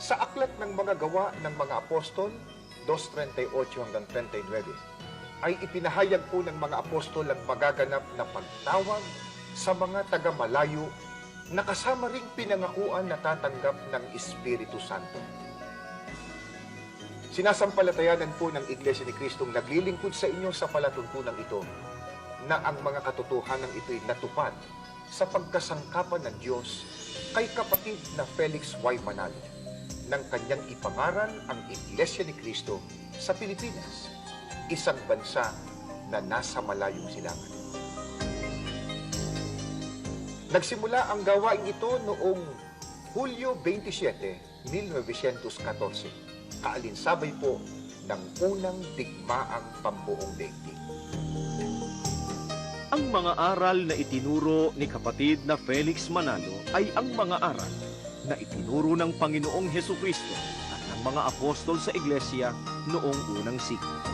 Sa aklat ng mga gawa ng mga apostol, 2.38 hanggang 39, ay ipinahayag po ng mga apostol ang magaganap na pagtawag sa mga taga-malayo na kasama ring pinangakuan na tatanggap ng Espiritu Santo. Sinasampalatayanan po ng Iglesia ni Kristong naglilingkod sa inyo sa palatuntunan ito na ang mga katotohanan ito'y natupad sa pagkasangkapan ng Diyos kay kapatid na Felix Y. Manalo nang kanyang ipangaral ang Iglesia ni Kristo sa Pilipinas, isang bansa na nasa malayong silangan. Nagsimula ang gawain ito noong Hulyo 27, 1914, kaalinsabay po ng unang digmaang pambuong daigdig. Ang mga aral na itinuro ni kapatid na Felix Manalo ay ang mga aral na itinuro ng Panginoong Heso Kristo at ng mga apostol sa iglesia noong unang siglo.